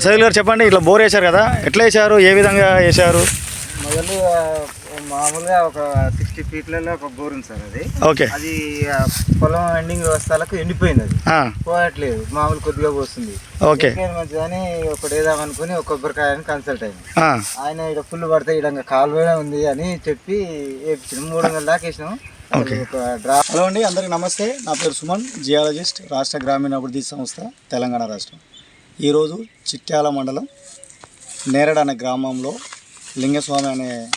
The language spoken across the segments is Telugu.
సైల్ గారు చెప్పండి ఇట్లా బోర్ వేశారు కదా ఎట్లా వేశారు ఏ విధంగా వేశారు? మొదలు మామూలుగా ఒక సిక్స్టీ ఫీట్లలో ఒక బోర్ ఉంది సార్ అది. ఓకే. అది పొలం ఎండింగ్ వ్యవస్థలకు ఎండిపోయింది అది. ఆ, పోయట్లేదు మామూలు కొద్దిగా పోస్తుంది. ఓకే. మంచిదని ఒకటి వేద్దామనుకుని ఒక కొబ్బరికాయని కన్సల్ట్ అయింది. ఆ, ఆయన ఇక్కడ ఫుల్ పడితే ఇక్కడ కాలువే ఉంది అని చెప్పి వేపించాం మూడు వందల దాకా వేసినాం. అది ఒక డ్రా హలో అండి అందరికీ నమస్తే. నా పేరు సుమన్ జియాలజిస్ట్ రాష్ట్ర గ్రామీణ అభివృద్ధి సంస్థ తెలంగాణ రాష్ట్రం. ఈరోజు చిట్యాల మండలం నేరడ అనే గ్రామంలో లింగస్వామి అనే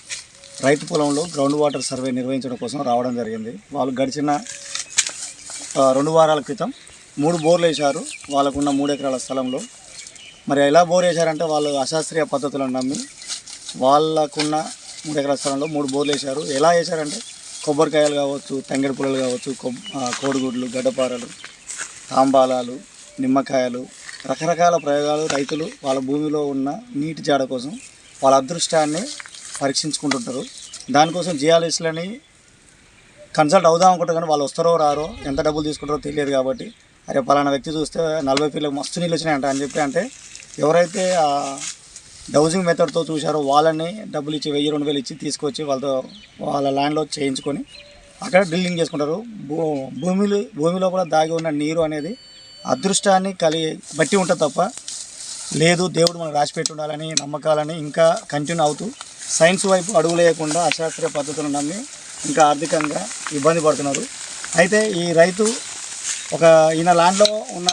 రైతు పొలంలో గ్రౌండ్ వాటర్ సర్వే నిర్వహించడం కోసం రావడం జరిగింది. వాళ్ళు గడిచిన రెండు వారాల క్రితం మూడు బోర్లు వేశారు. వాళ్ళకున్న మూడు ఎకరాల స్థలంలో. మరి ఎలా బోర్ వేశారంటే వాళ్ళు అశాస్త్రీయ పద్ధతులను నమ్మి వాళ్ళకున్న మూడు ఎకరాల స్థలంలో మూడు బోర్లు వేశారు. ఎలా వేశారంటే కొబ్బరికాయలు కావచ్చు తంగెడు పుల్లలు కావచ్చు కొబ్- కోడిగుడ్లు గడ్డపారలు తాంబాలాలు నిమ్మకాయలు రకరకాల ప్రయోగాలు రైతులు వాళ్ళ భూమిలో ఉన్న నీటి జాడ కోసం వాళ్ళ అదృష్టాన్ని పరీక్షించుకుంటుంటారు. దానికోసం జియాలజిస్ట్లని కన్సల్ట్ అవుదాం అనుకుంటారు కానీ వాళ్ళు వస్తారో రారో ఎంత డబ్బులు తీసుకుంటారో తెలియదు కాబట్టి. అరే పలానా వ్యక్తి చూస్తే నలభై ఫీట్లకు మస్తు నీళ్ళు వచ్చినాయంట అని చెప్పి అంటే ఎవరైతే ఆ డౌజింగ్ మెథడ్తో చూశారో వాళ్ళని డబ్బులు ఇచ్చి వెయ్యి రెండు వేలు ఇచ్చి తీసుకొచ్చి వాళ్ళతో వాళ్ళ ల్యాండ్లో చేయించుకొని అక్కడ డ్రిల్లింగ్ చేసుకుంటారు. భూ భూమిలో భూమిలో కూడా దాగి ఉన్న నీరు అనేది అదృష్టాన్ని కలిగి బట్టి ఉంటుంది తప్ప లేదు దేవుడు మనం రాసిపెట్టి ఉండాలని నమ్మకాలని ఇంకా కంటిన్యూ అవుతూ సైన్స్ వైపు అడుగు లేకుండా అశాస్త్రీయ పద్ధతులను నమ్మి ఇంకా ఆర్థికంగా ఇబ్బంది పడుతున్నారు. అయితే ఈ రైతు ఒక ఈయన ల్యాండ్లో ఉన్న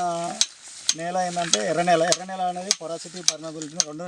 నేల ఏంటంటే ఎర్ర నేల. ఎర్ర నేల అనేది పొరాసిటీ పర్మబిలిటీ రెండు